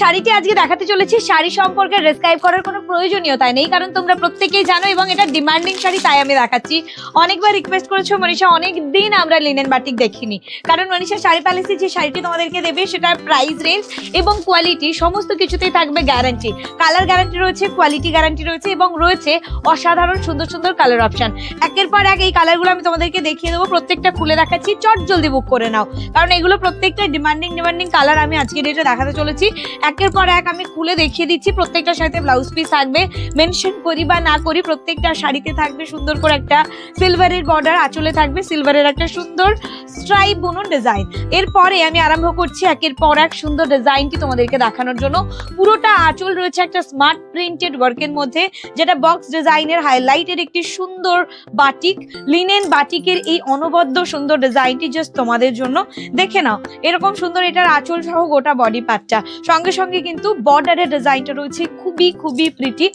শাড়িটি আজকে দেখাতে চলেছি। শাড়ি সম্পর্কে ডেসক্রাইব করার কোনো প্রয়োজনীয়তা নেই, কারণ তোমরা প্রত্যেকেই জানো এবং এটা ডিমান্ডিং শাড়ি, তাই আমি দেখাচ্ছি। অনেকবার রিকোয়েস্ট করেছ মনীষা অনেক দিন আমরা লিনেন বাটিক দেখিনি। কারণ মনীষা, শাড়ি প্যালেসে যে শাড়িটি তোমাদেরকে দেবে সেটার প্রাইস রেঞ্জ এবং কোয়ালিটি সমস্ত কিছুতেই থাকবে গ্যারান্টি কালার গ্যারান্টি রয়েছে কোয়ালিটি গ্যারান্টি রয়েছে এবং রয়েছে অসাধারণ সুন্দর সুন্দর কালার অপশন একের পর এক এই কালারগুলো আমি তোমাদেরকে দেখিয়ে দেবো, প্রত্যেকটা খুলে দেখাচ্ছি, চট জলদি বুক করে নাও। কারণ এগুলো প্রত্যেকটা ডিমান্ডিং ডিমান্ডিং কালার আমি আজকে ডেটে দেখাতে চলেছি। একের পর এক আমি খুলে দেখিয়ে দিচ্ছি, প্রত্যেকটার সাথে ব্লাউজ পিস থাকবে। মেনশন করি বা না করি, প্রত্যেকটা শাড়িতে থাকবে সুন্দর করে একটা সিলভারের বর্ডার আঁচলে থাকবে সিলভারের একটা সুন্দর স্ট্রাইপ বুনো ডিজাইন এরপরে আমি আরম্ভ করছি একের পর এক সুন্দর ডিজাইনটি তোমাদেরকে দেখানোর জন্য। পুরোটা আঁচল রয়েছে একটা স্মার্ট প্রিন্টেড ওয়ার্কের মধ্যে, যেটা বক্স ডিজাইনের হাইলাইটের একটি সুন্দর বাটিক লিনেন বাটিকের এই অনবদ্য সুন্দর ডিজাইনটি জাস্ট তোমাদের জন্য। দেখে নাও, এরকম সুন্দর এটার আঁচল সহ গোটা বডি পার্টটা সঙ্গে সঙ্গে কিন্তু বর্ডারের ডিজাইনটা রয়েছে খুবই খুবই প্রিটি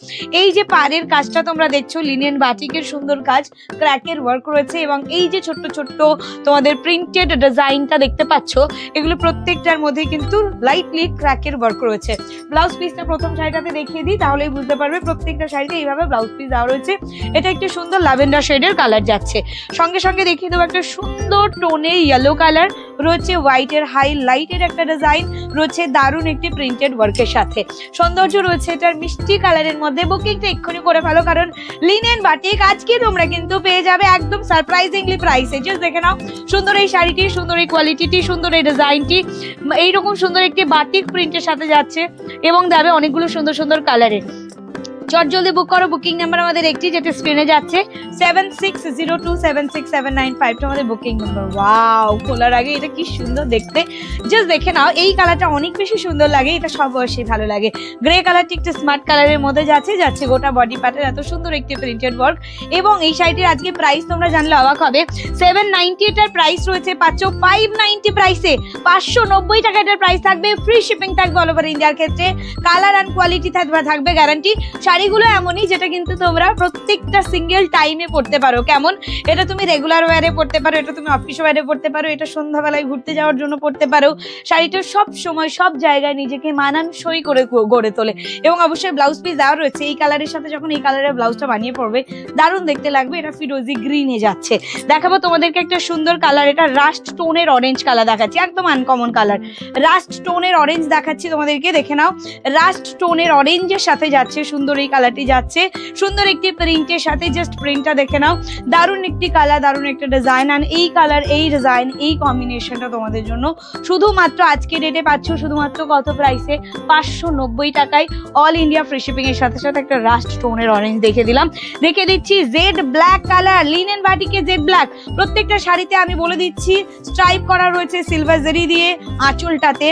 এই যে পাড়ের কাজটা তোমরা দেখছ লিনেন বাটিকের সুন্দর কাজ ক্র্যাকের ওয়ার্ক রয়েছে এবং এই যে ছোট্ট ছোট্ট তোমাদের প্রিন্টেড ডিজাইনটা দেখতে পাচ্ছ, এগুলো প্রত্যেকটার মধ্যে কিন্তু লাইটলি ক্র্যাকের ওয়ার্ক রয়েছে। ব্লাউজ পিসটা প্রথম শাড়িটাতে দেখিয়ে দিই, তাহলেই বুঝতে পারবে প্রত্যেকটা শাড়িতে এইভাবে ব্লাউজ পিস দেওয়া রয়েছে। এটা একটি সুন্দর ল্যাভেন্ডার শেডের কালার যাচ্ছে। সঙ্গে সঙ্গে দেখিয়ে দেবো একটা সুন্দর টোনের ইয়েলো কালার রয়েছে হোয়াইটের হাই লাইটের একটা ডিজাইন রয়েছে দারুণ একটি প্রিন্টেড ওয়ার্কের সাথে। সৌন্দর্য রয়েছে এটার মিষ্টি কালারের মধ্যে বুকিংটা এক্ষুনি করে ফেলো, কারণ লিনেন বাটিক আজকে তোমরা কিন্তু পেয়ে যাবে একদম সারপ্রাইজিংলি প্রাইসে জাস্ট দেখে নাও, সুন্দর এই শাড়িটি, সুন্দর এই কোয়ালিটিটি সুন্দর এই ডিজাইনটি এইরকম সুন্দর একটি বাটিক প্রিন্টের সাথে যাচ্ছে এবং দেবে অনেকগুলো সুন্দর সুন্দর কালারে চট জলদি বুক করো বুকিং নাম্বার আমাদের একটি, যেটা স্ক্রিনে যাচ্ছে seven six zero two seven six seven nine ফাইভটা আমাদের বুকিং নাম্বার ওয়াও খোলার আগে এটা কি সুন্দর দেখতে। জাস্ট দেখে নাও, এই কালারটা অনেক বেশি সুন্দর লাগে, এটা সব বয়সেই ভালো লাগে। গ্রে কালারটি একটু স্মার্ট কালারের মধ্যে যাচ্ছে যাচ্ছে গোটা বডি পার্টের এত সুন্দর একটি প্রিন্টেড ওয়ার্ক এবং এই শাড়িটির আজকে প্রাইস তোমরা জানলে অবাক হবে। সেভেন নাইনটি এটার প্রাইস রয়েছে, পাচ্ছ ফাইভ নাইনটি প্রাইসে পাঁচশো নব্বই টাকা এটার প্রাইস থাকবে ফ্রি শিপিং থাকবে অল ওভার ইন্ডিয়ার ক্ষেত্রে। কালার অ্যান্ড কোয়ালিটি থাকবে থাকবে গ্যারান্টি শাড়িগুলো এমনই যেটা কিন্তু তোমরা প্রত্যেকটা সিঙ্গেল টাইমে পড়তে পারো। কেমন? এটা তুমি রেগুলার ওয়ারে পড়তে পারো, এটা তুমি অফিস ওয়ারে পড়তে পারো, এটা সন্ধ্যাবেলায় ঘুরতে যাওয়ার জন্য পড়তে পারো। শাড়িটা সব সময়, সব জায়গায় নিজেকে মানানসই করে গড়ে তোলে। এবং অবশ্যই ব্লাউজ পিস দেওয়া রয়েছে। এই কালারের সাথে যখন এই কালারের ব্লাউজটা বানিয়ে পড়বে দারুণ দেখতে লাগবে। এটা ফিরোজি গ্রিনে যাচ্ছে। দেখাবো তোমাদেরকে একটা সুন্দর কালার এটা রাস্ট টোনের অরেঞ্জ কালার দেখাচ্ছি। একদম আনকমন কালার রাস্ট টোনের অরেঞ্জ দেখাচ্ছি তোমাদেরকে, দেখে নাও। রাস্ট টোনের অরেঞ্জের সাথে যাচ্ছে সুন্দর এই কালারটি যাচ্ছে। সুন্দর একটি প্রিন্টের সাথে জাস্ট প্রিন্টটা দেখে নাও। দারুণ একটি কালার দারুণ একটা ডিজাইন আর এই কালার এই ডিজাইন এই কম্বিনেশনটা তোমাদের জন্য। শুধুমাত্র আজকে ডেটে পাচ্ছ শুধুমাত্র কত প্রাইসে পাঁচশো নব্বই টাকায় অল ইন্ডিয়া ফ্রি শিপিং এর সাথে সাথে একটা রাস্ট টোনের অরেঞ্জ দেখে দিলাম। দেখে দিচ্ছি জেড ব্ল্যাক কালার লিনেন বাটিকে জেড ব্ল্যাক প্রত্যেকটা শাড়িতে আমি বলে দিচ্ছি স্ট্রাইপ করা রয়েছে সিলভার জেরি দিয়ে আঁচলটাতে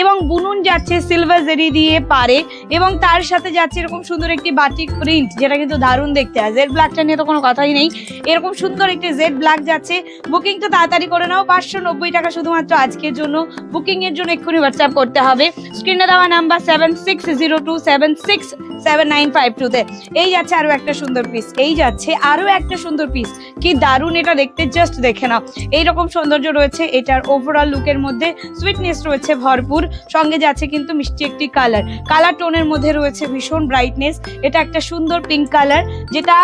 এবং বুনুন যাচ্ছে সিলভার জেরি দিয়ে পারে এবং তার সাথে যাচ্ছে এরকম সুন্দর একটি বাটিক প্রিন্ট, যেটা কিন্তু দারুণ দেখতে। হয় জেড ব্ল্যাকটা নিয়ে তো কোনো কথাই নেই। এরকম সুন্দর একটি জেড ব্ল্যাক যাচ্ছে। বুকিংটা তাড়াতাড়ি করে নাও, পাঁচশো নব্বই টাকা শুধুমাত্র আজকের জন্য। বুকিং এর জন্য এক্ষুনি হোয়াটসঅ্যাপ করতে হবে। স্ক্রিনে দেওয়া number seven six zero two seven six seven nine five টুতে এই যাচ্ছে আরও একটা সুন্দর পিস এই যাচ্ছে আরও একটা সুন্দর পিস কি দারুণ এটা দেখতে জাস্ট দেখে নাও। এইরকম সৌন্দর্য রয়েছে, এটার ওভারঅল লুকের মধ্যে। সুইটনেস রয়েছে ভরপুর। সঙ্গে যাচ্ছে কিন্তু মিষ্টি একটি কালার কালার টোনের মধ্যে রয়েছে ভীষণ ব্রাইটনেস এটা একটা সুন্দর পিঙ্ক কালার যেটা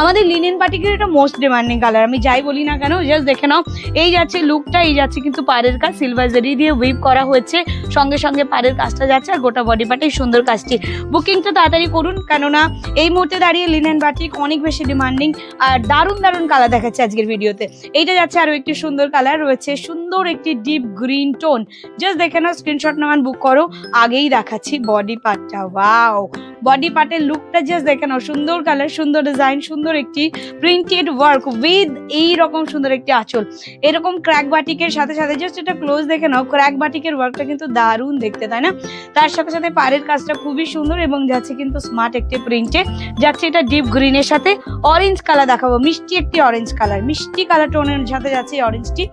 আমাদের লিনেন বাটিকের এটা মোস্ট ডিমান্ডিং কালার আমি যাই বলি না কেন জাস্ট দেখে নাও। এই যাচ্ছে লুকটা এই যাচ্ছে কিন্তু পাড়ের কাজ সিলভার জেরি দিয়ে উইপ করা হয়েছে। সঙ্গে সঙ্গে পাড়ের কাজটা যাচ্ছে আর গোটা বডি পার্টে সুন্দর কাজটি। বুকিংটা তাড়াতাড়ি করুন, কেননা এই মুহূর্তে দাঁড়িয়ে লিনেন বাটিক অনেক বেশি ডিমান্ডিং আর দারুণ দারুণ কালার দেখাচ্ছে আজকের ভিডিওতে। এইটা যাচ্ছে আরও একটি সুন্দর কালার রয়েছে সুন্দর একটি ডিপ গ্রিন টোন জাস্ট দেখে নাও স্ক্রিনশট নামান বুক করো। আগেই দেখাচ্ছি বডি পার্টটা ওয়াও বডি পার্টের লুকটা জাস্ট দেখে নাও। সুন্দর কালার সুন্দর ডিজাইন সুন্দর একটি প্রিন্টেড ওয়ার্ক উইথ এই রকম সুন্দর একটি আঁচল। এরকম ক্র্যাক বাটিকের সাথে সাথে জাস্ট এটা ক্লোজ দেখে নাও। ক্র্যাক বাটিকের ওয়ার্কটা কিন্তু দারুণ দেখতে, তাই না? তার সাথে সাথে পাড়ের কাজটা খুবই সুন্দর এবং যাচ্ছে কিন্তু স্মার্ট একটি প্রিন্টে যাচ্ছে এটা ডিপ গ্রিনের সাথে অরেঞ্জ কালার দেখাবো। মিষ্টি একটি অরেঞ্জ কালার মিষ্টি কালার টোনের সাথে যাচ্ছে অরেঞ্জটি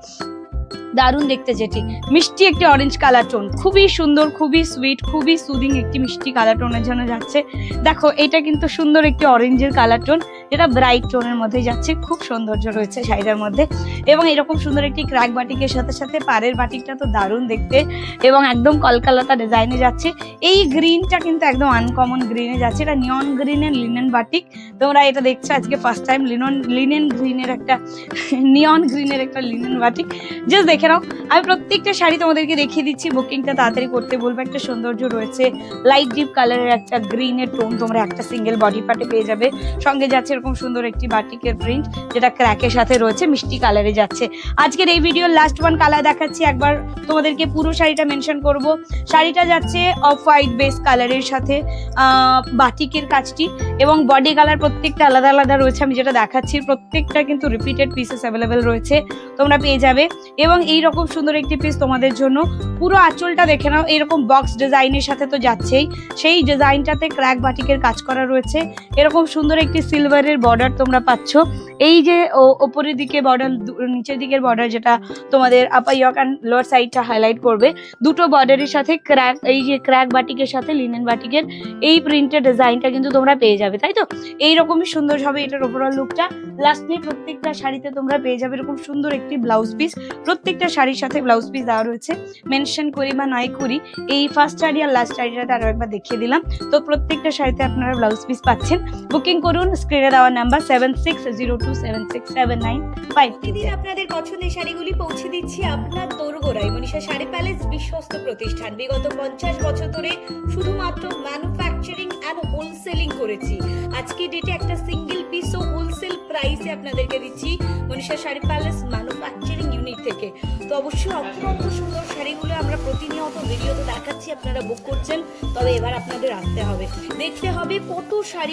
দারুণ দেখতে যেটি। মিষ্টি একটি অরেঞ্জ কালার টোন খুবই সুন্দর, খুবই সুইট খুবই সুদিং একটি মিষ্টি কালার টোনের জন্য যাচ্ছে। দেখো, এটা কিন্তু সুন্দর একটি অরেঞ্জের কালার টোন যেটা ব্রাইট টোনের মধ্যে যাচ্ছে। খুব সৌন্দর্য রয়েছে শাড়িটার মধ্যে। এবং এরকম সুন্দর একটি ক্র্যাক বাটিকের সাথে সাথে পাড়ের বাটিকটা তো দারুণ দেখতে। এবং একদম কলকালাতা ডিজাইনে যাচ্ছে। এই গ্রিনটা কিন্তু একদম আনকমন গ্রিনে যাচ্ছে। এটা নিয়ন গ্রিনের লিনেন বাটিক। তোমরা এটা দেখছ আজকে ফার্স্ট টাইম লিনন লিনেন গ্রিনের একটা নিয়ন গ্রিনের একটা লিনেন বাটিক। জাস্ট দেখে নাও আমি প্রত্যেকটা শাড়ি তোমাদেরকে দেখিয়ে দিচ্ছি। বুকিংটা তাড়াতাড়ি করতে বলব। একটা সৌন্দর্য রয়েছে। লাইট ডিপ কালারের একটা গ্রিনের টোন তোমরা একটা সিঙ্গেল বডি পার্টে পেয়ে যাবে। সঙ্গে যাচ্ছে এরকম সুন্দর একটি বাটিকের প্রিন্ট যেটা ক্র্যাকের সাথে রয়েছে, মিষ্টি কালারে যাচ্ছে। আজকের এই ভিডিওর লাস্ট ওয়ান কালার দেখাচ্ছি। একবার তোমাদেরকে পুরো শাড়িটা মেনশন করব। শাড়িটা যাচ্ছে অফ হোয়াইট বেস কালারের সাথে বাটিকের কাজটি এবং বডি কালার প্রত্যেকটা আলাদা আলাদা রয়েছে। আমি যেটা দেখাচ্ছি, প্রত্যেকটা কিন্তু রিপিটেড পিসেস অ্যাভেলেবেল রয়েছে। তোমরা পেয়ে যাবে। এবং এই রকম সুন্দর একটি পিস তোমাদের জন্য। পুরো আঁচলটা দেখে নাও, এরকম বক্স ডিজাইনের সাথে তো যাচ্ছেই। সেই ডিজাইনটাতে ক্র্যাক বাটিকের কাজ করা রয়েছে। এরকম সুন্দর একটি সিলভারের বর্ডার তোমরা পাচ্ছ। এই যে ওপরের দিকে বর্ডার নিচের দিকের বর্ডার যেটা তোমাদের আপার ইয়ক অ্যান্ড লোয়ার সাইডটা হাইলাইট করবে, দুটো বর্ডারের সাথে ক্র্যাক এই যে ক্র্যাক বাটিকের সাথে লিনেন বাটিকের এই প্রিন্টের ডিজাইনটা কিন্তু তোমরা পেয়ে যাবে, তাই তো? এইরকমই সুন্দর হবে এটার ওভারঅল লুকটা লাস্টলি প্রত্যেকটা শাড়িতে তোমরা পেয়ে যাবে এরকম সুন্দর একটি ব্লাউজ পিস প্রত্যেকটা শাড়ির সাথে ব্লাউজ পিস দেওয়া রয়েছে। মেনশন করি বা নাই করি, এই ফার্স্ট শাড়ি আর লাস্ট শাড়িটাতে আরও একবার দেখিয়ে দিলাম। তো প্রত্যেকটা শাড়িতে আপনারা ব্লাউজ পিস পাচ্ছেন। বুকিং করুন স্ক্রিনে দেওয়া number seven six zero two seven six seven nine five প্রতিদিন আপনাদের পছন্দের শাড়িগুলি পৌঁছে দিচ্ছি আপনার দোরগোড়ায়। মনীষা শাড়ি প্যালেস বিশ্বস্ত প্রতিষ্ঠান। বিগত পঞ্চাশ বছর ধরে শুধুমাত্র ম্যানুফ্যাকচারিং অ্যান্ড হোলসেলিং করেছি। আজকে ডেটে একটা সিঙ্গেল পিস ও হোলসেল প্রাইসে আপনাদেরকে দিচ্ছি। Manisha Sari palace manufacturing unit থেকে। তো অবশ্যই অত্যন্ত সুন্দর শাড়িগুলো আমরা প্রতিনিয়ত ভিডিওতে দেখাচ্ছি, আপনারা বুক করছেন। তবে এবার আপনাদের আসতে হবে। দেখতে হবে কত শাড়ি